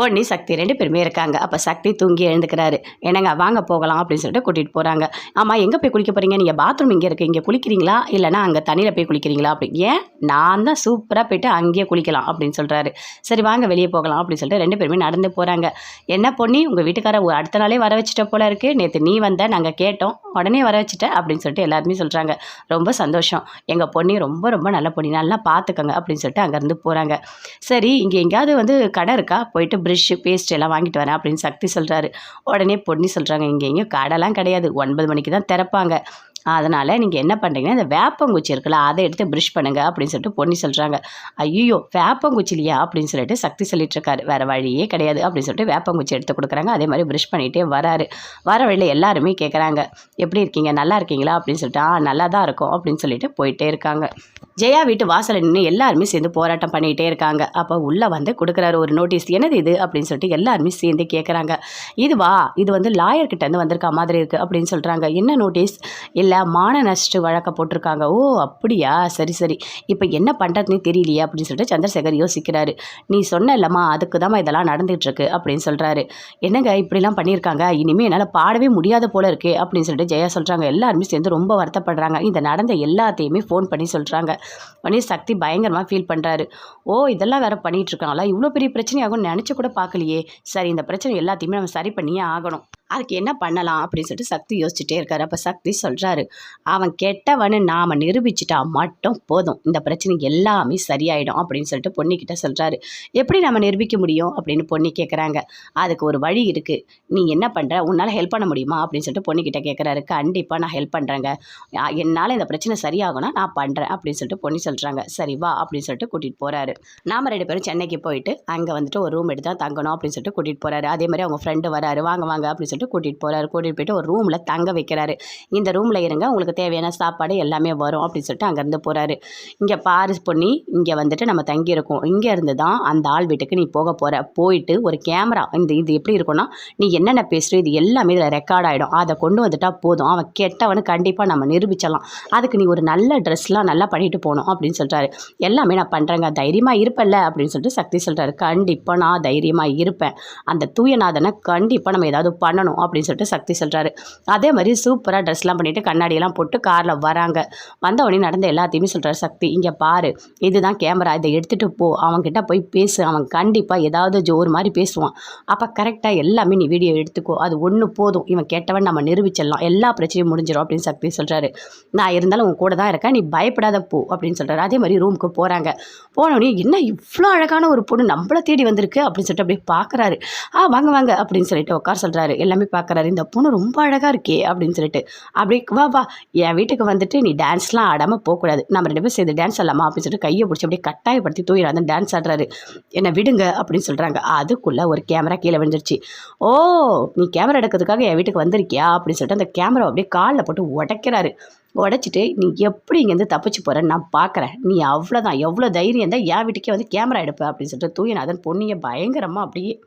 பொன்னி சக்தி ரெண்டு பேருமே இருக்காங்க. அப்போ சக்தி தூங்கி எழுந்துக்கிறாரு. என்னங்க வாங்க போகலாம் அப்படின்னு சொல்லிட்டு கூட்டிகிட்டு போகிறாங்க ஆமாம் எங்கே போய் குளிக்க போகிறீங்க நீங்கள் பாத்ரூம் இங்கே இருக்குது இங்கே குளிக்கிறீங்களா? இல்லைனா அங்கே தண்ணியில் போய் குளிக்கிறீங்களா? அப்படி. ஏன்? நான் தான் சூப்பராக போயிட்டு அங்கேயே குளிக்கலாம் அப்படின்னு சொல்கிறாரு சரி வாங்க வெளியே போகலாம் அப்படின்னு சொல்லிட்டு ரெண்டு பேருமே நடந்து போகிறாங்க என்ன பொன்னி உங்கள் வீட்டுக்கார அடுத்த நாளே வர வச்சுட்ட போல இருக்குது நேற்று நீ வந்த நாங்கள் கேட்டோம். உடனே வர வச்சுட்டேன் அப்படின்னு சொல்லிட்டு எல்லாருமே சொல்கிறாங்க ரொம்ப சந்தோஷம். எங்கள் பொண்ணி ரொம்ப ரொம்ப நல்ல பொண்ணி. நல்லா பார்த்துக்கோங்க அப்படின்னு சொல்லிட்டு அங்கேருந்து போகிறாங்க சரி இங்கே எங்கேயாவது வந்து கடை இருக்கா? போயிட்டு ப்ரஷ்ஷு பேஸ்ட் எல்லாம் வாங்கிட்டு வரேன் அப்படின்னு சக்தி சொல்கிறாரு உடனே பொண்ணி சொல்கிறாங்க இங்கே எங்கேயும் கடைலாம் கிடையாது. ஒன்பது மணிக்கு தான் திறப்பாங்க. அதனால் நீங்கள் என்ன பண்ணுறீங்கன்னா இந்த வேப்பங்குச்சி இருக்குல்ல அதை எடுத்து ப்ரஷ் பண்ணுங்கள் அப்படின்னு சொல்லிட்டு பொண்ணி சொல்கிறாங்க ஐயோ வேப்பங்குச்சி இல்லையா அப்படின்னு சொல்லிட்டு சக்தி சொல்லிட்டு இருக்காரு. வேறு வழியே கிடையாது அப்படின்னு சொல்லிட்டு வேப்பங்குச்சி எடுத்து கொடுக்குறாங்க. அதே மாதிரி ப்ரஷ் பண்ணிகிட்டே வராரு. வர வழியில் எல்லாருமே கேட்குறாங்க எப்படி இருக்கீங்க? நல்லா இருக்கீங்களா? அப்படின்னு சொல்லிட்டு ஆ நல்லா தான் இருக்கும். அப்படின்னு சொல்லிட்டு போயிட்டே இருக்காங்க. ஜெயா வீட்டு வாசலில் நின்று எல்லாருமே சேர்ந்து போராட்டம் பண்ணிகிட்டே இருக்காங்க. அப்போ உள்ளே வந்து கொடுக்குறாரு ஒரு நோட்டீஸ் என்னது இது? அப்படின்னு சொல்லிட்டு எல்லாருமே சேர்ந்து கேட்குறாங்க இதுவா இது வந்து லாயர்கிட்ட இருந்து வந்திருக்க மாதிரி இருக்குது அப்படின்னு சொல்கிறாங்க என்ன நோட்டீஸ் இல்லை மான நஷ்ட வழக்க போட்டிருக்காங்க. ஓ அப்படியா? சரி சரி. இப்போ என்ன பண்ணுறதுனே தெரியலையே அப்படின்னு சொல்லிட்டு சந்திரசேகர் யோசிக்கிறாரு. நீ சொன்ன இல்லைம்மா அதுக்கு தான் இதெல்லாம் நடந்துகிட்ருக்கு அப்படின்னு சொல்கிறாரு என்னங்க இப்படிலாம் பண்ணியிருக்காங்க? இனிமேல் என்னால் பாடவே முடியாத போல இருக்கே அப்படின்னு சொல்லிட்டு ஜெயா சொல்கிறாங்க எல்லாருமே சேர்ந்து ரொம்ப வருத்தப்படுறாங்க. இந்த நடந்த எல்லாத்தையுமே ஃபோன் பண்ணி சொல்கிறாங்க உடனே சக்தி பயங்கரமாக ஃபீல் பண்ணுறாரு ஓ இதெல்லாம் வேறு பண்ணிகிட்ருக்காங்களா இவ்வளோ பெரிய பிரச்சனையாகும்னு நினச்சி கூட பார்க்கலையே. சரி இந்த பிரச்சனை எல்லாத்தையுமே நம்ம சரி பண்ணியே ஆகணும். அதுக்கு என்ன பண்ணலாம் அப்படின்னு சொல்லிட்டு சக்தி யோசிச்சுட்டே இருக்காரு. அப்போ சக்தி சொல்கிறாரு அவன் கெட்டவனு நாம் நிரூபிச்சிட்டா மட்டும் போதும். இந்த பிரச்சனை எல்லாமே சரியாயிடும். அப்படின்னு சொல்லிட்டு பொன்னிக்கிட்ட சொல்கிறாரு எப்படி நம்ம நிரூபிக்க முடியும்? அப்படின்னு பொண்ணி கேட்குறாங்க அதுக்கு ஒரு வழி இருக்குது நீ என்ன பண்ணுற உன்னால் ஹெல்ப் பண்ண முடியுமா? அப்படின்னு சொல்லிட்டு பொன்னிக்கிட்ட கேட்குறாரு கண்டிப்பாக நான் ஹெல்ப் பண்ணுறேங்க என்னால் இந்த பிரச்சனை சரியாகும்னா நான் பண்ணுறேன் அப்படின்னு சொல்லிட்டு பொண்ணி சொல்கிறாங்க சரி வா. அப்படின்னு சொல்லிட்டு கூட்டிகிட்டு போகிறாரு நாம் ரெண்டு பேரும் சென்னைக்கு போயிட்டு அங்கே வந்துட்டு ஒரு ரூம் எடுத்து தான் தங்கணும். அப்படின்னு சொல்லிட்டு கூட்டிகிட்டு போகிறாரு அதே மாதிரி அவங்க ஃப்ரெண்டு வராரு. வாங்க வாங்க. அப்படின்னு சொல்லிட்டு கூட்டிகிட்டு போகிறாரு கூட்டிகிட்டு போயிட்டு ஒரு ரூமில் தங்க வைக்கிறாரு. இந்த ரூமில் இருங்க உங்களுக்கு தேவையான சாப்பாடு எல்லாமே வரும் அப்படின்னு சொல்லிட்டு அங்கேருந்து போகிறாரு இங்கே பாரிஸ் பொண்ணி இங்கே வந்துட்டு நம்ம தங்கியிருக்கோம். இங்கேருந்து தான் அந்த ஆள் வீட்டுக்கு நீ போக போகிற போயிட்டு ஒரு கேமரா இந்த இது எப்படி இருக்கும்னா நீ என்னென்ன பேசுகிற இது எல்லாமே இதில் ரெக்கார்ட் ஆகிடும் அதை கொண்டு வந்துட்டால் போதும். அவன் கெட்டவனு கண்டிப்பாக நம்ம நிரூபிச்சிடலாம். அதுக்கு நீ ஒரு நல்ல ட்ரெஸ்லாம் நல்லா பண்ணிட்டு போகணும் அப்படின்னு சொல்கிறாரு எல்லாமே நான் பண்ணுறேங்க தைரியமாக இருப்பல்ல அப்படின்னு சொல்லிட்டு சக்தி சொல்கிறாரு கண்டிப்பாக நான் தைரியமாக இருப்பேன். அந்த தூயநாதனை கண்டிப்பாக நம்ம ஏதாவது பண்ணணும். அப்படின்னு சொல்லிட்டு சக்தி சொல்கிறாரு அதே மாதிரி சூப்பராக ட்ரெஸ்லாம் பண்ணிவிட்டு கண்ணாடியெல்லாம் போட்டு காரில் வராங்க. வந்தவொடனே நடந்த எல்லாத்தையுமே சொல்கிறாரு சக்தி. இங்கே பாரு இதுதான் கேமரா இதை எடுத்துகிட்டு போ. அவன்கிட்ட போய் பேசு. அவன் கண்டிப்பாக ஏதாவது ஜோர் மாதிரி பேசுவான். அப்போ கரெக்டாக எல்லாமே நீ வீடியோ எடுத்துக்கோ. அது ஒன்று போதும். இவன் கேட்டவன் நம்ம நிரூபிச்சிடலாம். எல்லா பிரச்சனையும் முடிஞ்சிடும் அப்படின்னு சக்தி சொல்கிறாரு நான் இருந்தாலும் உன் கூட தான் இருக்கேன். நீ பயப்படாத போ அப்படின்னு சொல்கிறாரு அதே மாதிரி ரூமுக்கு போகிறாங்க போனோடனே என்ன இவ்வளோ அழகான ஒரு பொண்ணு? நம்மளை தேடி வந்திருக்கு. அப்படின்னு சொல்லிட்டு அப்படியே பார்க்குறாரு ஆ வாங்க வாங்க. அப்படின்னு சொல்லிட்டு உட்கார சொல்கிறாரு எல்லாமே பார்க்குறாரு இந்த பொண்ணு ரொம்ப அழகாக இருக்கே அப்படின்னு சொல்லிட்டு. அப்படியே வா வா. என் வீட்டுக்கு வந்துட்டு நீ டான்ஸ்லாம் ஆடாமல் போகக்கூடாது. நம்ம ரெண்டு பேரும் சேர்ந்து டான்ஸ் ஆடலாமா அப்படின்னு சொல்லிட்டு கையை பிடிச்சி அப்படியே கட்டாயப்படுத்தி தூயிடாத டான்ஸ் ஆடுறாரு. என்னை விடுங்க அப்படின்னு சொல்கிறாங்க அதுக்குள்ளே ஒரு கேமரா கீழே விழுந்துருச்சு. ஓ நீ கேமரா எடுக்கிறதுக்காக என் வீட்டுக்கு வந்திருக்கியா? அப்படின்னு சொல்லிட்டு அந்த கேமரா அப்படியே காலில் போட்டு உடைக்கிறாரு. உடச்சிட்டு நீ எப்படி இங்கேருந்து தப்பிச்சு போகிறேன்னு நான் பார்க்குறேன் நீ அவ்வளோதான் எவ்வளோ தைரியம் தான் என் வீட்டுக்கே வந்து கேமரா எடுப்ப அப்படின்னு சொல்லிட்டு தூயநாதன் பொண்ணியை பயங்கரமாக அப்படியே